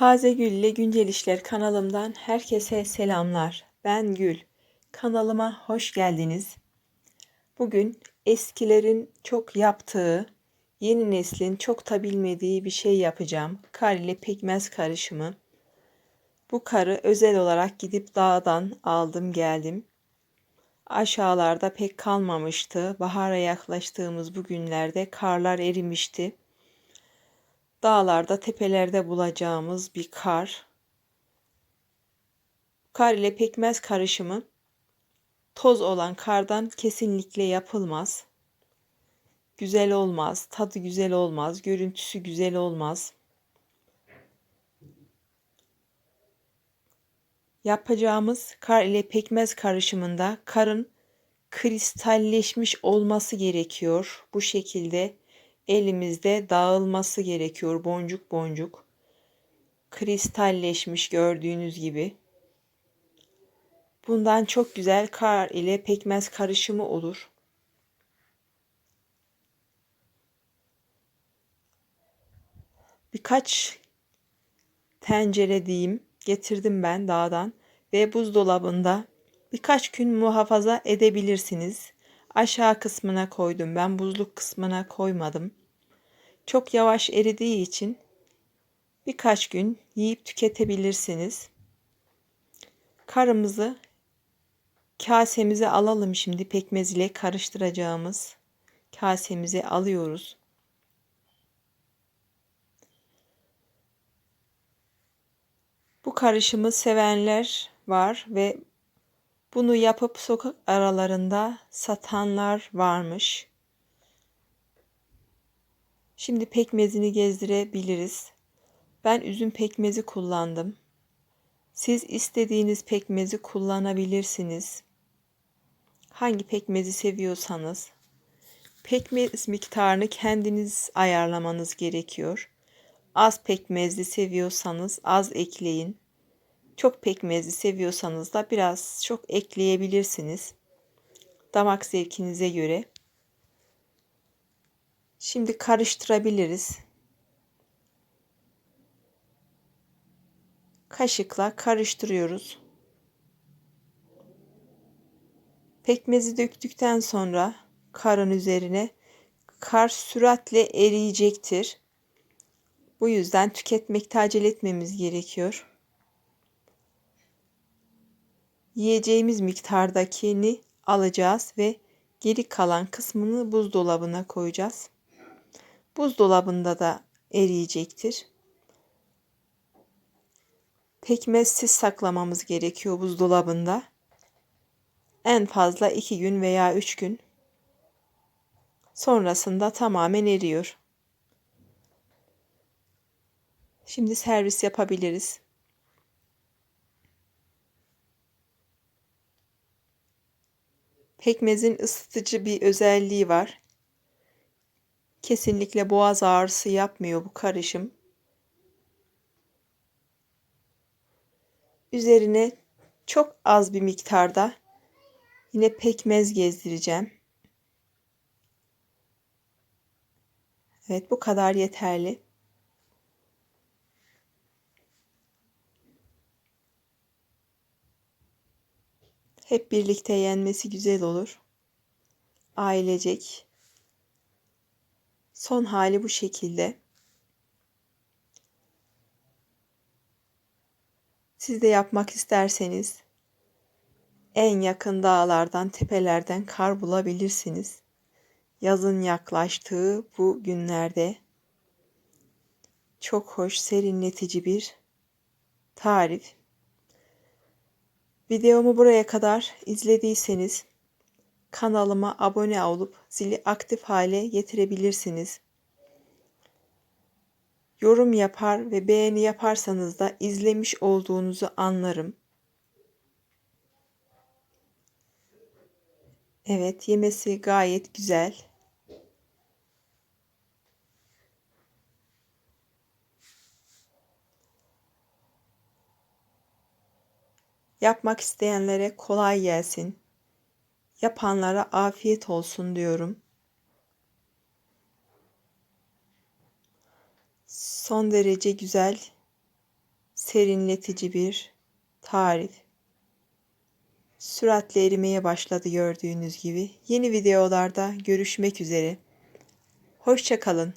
Taze Gül ile Güncel İşler kanalımdan herkese selamlar. Ben Gül. Kanalıma hoş geldiniz. Bugün eskilerin çok yaptığı, yeni neslin çok da bilmediği bir şey yapacağım. Kar ile pekmez karışımı. Bu karı özel olarak gidip dağdan aldım geldim. Aşağılarda pek kalmamıştı. Bahara yaklaştığımız bu günlerde karlar erimişti dağlarda, tepelerde bulacağımız bir kar. Kar ile pekmez karışımı toz olan kardan kesinlikle yapılmaz. Güzel olmaz, tadı güzel olmaz, görüntüsü güzel olmaz. Yapacağımız kar ile pekmez karışımında karın kristalleşmiş olması gerekiyor. Bu şekilde elimizde dağılması gerekiyor boncuk boncuk. Kristalleşmiş gördüğünüz gibi. Bundan çok güzel kar ile pekmez karışımı olur. Birkaç tencere diyeyim getirdim ben dağdan ve buzdolabında birkaç gün muhafaza edebilirsiniz. Aşağı kısmına koydum. Ben buzluk kısmına koymadım. Çok yavaş eridiği için birkaç gün yiyip tüketebilirsiniz. Karımızı kasemize alalım şimdi pekmez ile karıştıracağımız kasemize alıyoruz. Bu karışımı sevenler var ve bunu yapıp sokak aralarında satanlar varmış. Şimdi pekmezini gezdirebiliriz. Ben üzüm pekmezi kullandım. Siz istediğiniz pekmezi kullanabilirsiniz. Hangi pekmezi seviyorsanız. Pekmez miktarını kendiniz ayarlamanız gerekiyor. Az pekmezli seviyorsanız az ekleyin. Çok pekmezli seviyorsanız da biraz çok ekleyebilirsiniz. Damak zevkinize göre. Şimdi karıştırabiliriz. Kaşıkla karıştırıyoruz. Pekmezi döktükten sonra karın üzerine kar süratle eriyecektir. Bu yüzden tüketmekte acele etmemiz gerekiyor. Yiyeceğimiz miktardakini alacağız ve geri kalan kısmını buzdolabına koyacağız. Buzdolabında da eriyecektir. Pekmezsiz saklamamız gerekiyor buzdolabında. En fazla 2 gün veya 3 gün. Sonrasında tamamen eriyor. Şimdi servis yapabiliriz. Pekmezin ısıtıcı bir özelliği var. Kesinlikle boğaz ağrısı yapmıyor bu karışım. Üzerine çok az bir miktarda yine pekmez gezdireceğim. Evet bu kadar yeterli. Hep birlikte yenmesi güzel olur. Ailecek Son hali bu şekilde. Siz de yapmak isterseniz en yakın dağlardan, tepelerden kar bulabilirsiniz. Yazın yaklaştığı bu günlerde çok hoş, serinletici bir tarif. Videomu buraya kadar izlediyseniz kanalıma abone olup zili aktif hale getirebilirsiniz. Yorum yapar ve beğeni yaparsanız da izlemiş olduğunuzu anlarım. Evet, yemesi gayet güzel. Yapmak isteyenlere kolay gelsin. Yapanlara afiyet olsun diyorum. Son derece güzel serinletici bir tarif. Süratle erimeye başladı gördüğünüz gibi. Yeni videolarda görüşmek üzere. Hoşça kalın.